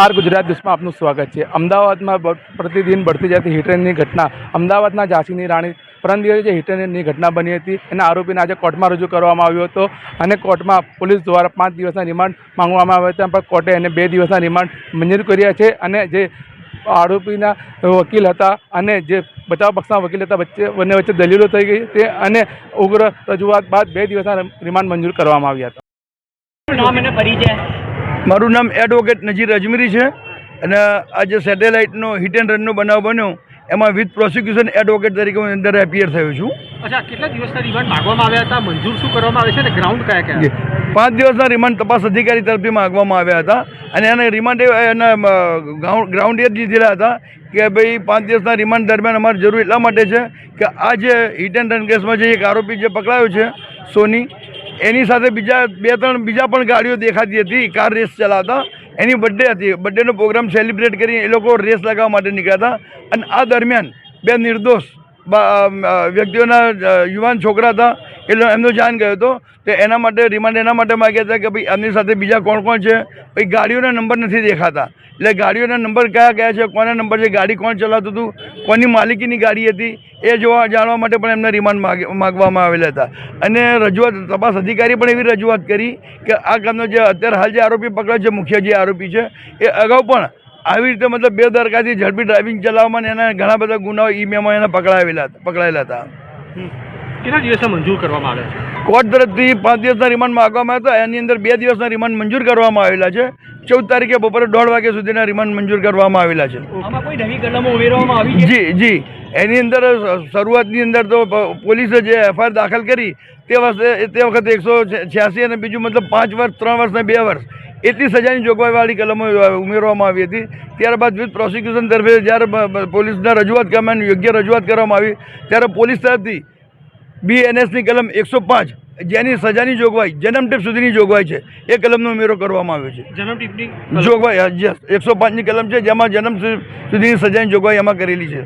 R Gujarat દેશમાં આપનું સ્વાગત છે. અમદાવાદમાં પ્રતિદિન બઢતી જતી હિટરની ઘટના. અમદાવાદના ઝાંસીની રાણી પરમ દિવસે જે હિટરની ઘટના બની હતી, એના આરોપીને આજે કોર્ટમાં રજૂ કરવામાં આવ્યો હતો અને કોર્ટમાં પોલીસ દ્વારા પાંચ દિવસના રિમાન્ડ માંગવામાં આવ્યા હતા, પણ કોર્ટે એને બે દિવસના રિમાન્ડ મંજૂર કર્યા છે અને જે આરોપીના વકીલ હતા અને જે બચાવ પક્ષના વકીલ હતા, વચ્ચે, બંને વચ્ચે દલીલો થઈ ગઈ તે અને ઉગ્ર રજૂઆત બાદ બે દિવસના રિમાન્ડ મંજૂર કરવામાં આવ્યા હતા. નામ અને પરિચય? મારું નામ એડવોકેટ નજીર અજમેરી છે અને આ જે સેટેલાઇટનો હિટ એન્ડ રનનો બનાવ બન્યો એમાં વિથ પ્રોસિક્યુશન એડવોકેટ તરીકે હું અંદર એપિયર થયો છું. અચ્છા કેટલા દિવસના રિમાન્ડ માંગવામાં આવ્યા હતા? મંજૂર શું કરવામાં આવે છે અને ગ્રાઉન્ડ કયા કયા? પાંચ દિવસના રિમાન્ડ તપાસ અધિકારી તરફથી માંગવામાં આવ્યા હતા અને એને રિમાન્ડ એના ગ્રાઉન્ડ એ જ લીધેલા હતા કે ભાઈ પાંચ દિવસના રિમાન્ડ દરમિયાન અમારે જરૂર એટલા માટે છે કે આ જે હિટ એન્ડ રન કેસમાં જે એક આરોપી જે પકડાયો છે સોની એની સાથે બીજા બે, ત્રણ, બીજા પણ ગાડીઓ દેખાતી હતી. કાર રેસ ચલાવતા. એની બર્થડે હતી. બર્થડેનો પ્રોગ્રામ સેલિબ્રેટ કરીને એ લોકો રેસ લગાવવા માટે નીકળ્યા હતા. અને આ દરમિયાન બે નિર્દોષ વ્યક્તિઓના યુવાન છોકરા હતા. એટલે એમનો જાન ગયો હતો. તો એના માટે રિમાન્ડ એના માટે માગ્યા હતા કે ભાઈ એમની સાથે બીજા કોણ કોણ છે? ભાઈ ગાડીઓના નંબર નથી દેખાતા. એટલે ગાડીઓના નંબર કયા કયા છે? કોના નંબર છે? ગાડી કોણ ચલાવતું હતું? કોની માલિકીની ગાડી હતી? એ જોવા જાણવા માટે પણ એમને રિમાન્ડ માગ, માગવામાં આવેલા હતા. અને રજૂઆત, તપાસ અધિકારી પણ એવી રજૂઆત કરી કે આ કામનો જે અત્યારે હાલ જે આરોપી પકડાયો છે, મુખ્ય જે આરોપી છે, એ અગાઉ પણ આવી રીતે મતલબ બે દરકાથી ઝડપી ડ્રાઇવિંગ ચલાવવામાં એના ઘણા બધા ગુનાઓ ઈમેમાં એને પકડાવેલા, પકડાયેલા હતા. કેટલા દિવસના મંજૂર કરવામાં આવે છે? કોર્ટ તરફથી પાંચ દિવસના રિમાન્ડ માગવામાં હતા એની અંદર બે દિવસના રિમાન્ડ મંજૂર કરવામાં આવેલા છે. ચૌદ તારીખે બપોરે દોઢ વાગ્યા સુધીના રિમાન્ડ મંજૂર કરવામાં આવેલા છે. આમાં કોઈ નવી કલમો ઉમેરવામાં આવી છે? જી જી. એની અંદર શરૂઆતની અંદર તો પોલીસે જે એફઆઈઆર દાખલ કરી તે વખતે તે વખતે એકસો છ્યાસી અને બીજું મતલબ પાંચ વર્ષ ત્રણ વર્ષ ને બે વર્ષ એટલી સજાની જોગવાઈવાળી કલમો ઉમેરવામાં આવી હતી. ત્યારબાદ વિથ પ્રોસિક્યુશન તરફે જ્યારે પોલીસના રજૂઆત કરવામાં યોગ્ય રજૂઆત કરવામાં આવી ત્યારે પોલીસ તરફથી બીએનએસની કલમ એકસો પાંચ જેની સજાની જોગવાઈ જન્મટીપ સુધીની જોગવાઈ છે. એ કલમનો ઉમેરો કરવામાં આવ્યો છે. જન્મટીપની જોગવાઈ જોગવાઈ એકસો પાંચની કલમ છે જેમાં જન્મ સુધીની સજાની જોગવાઈ એમાં કરેલી છે.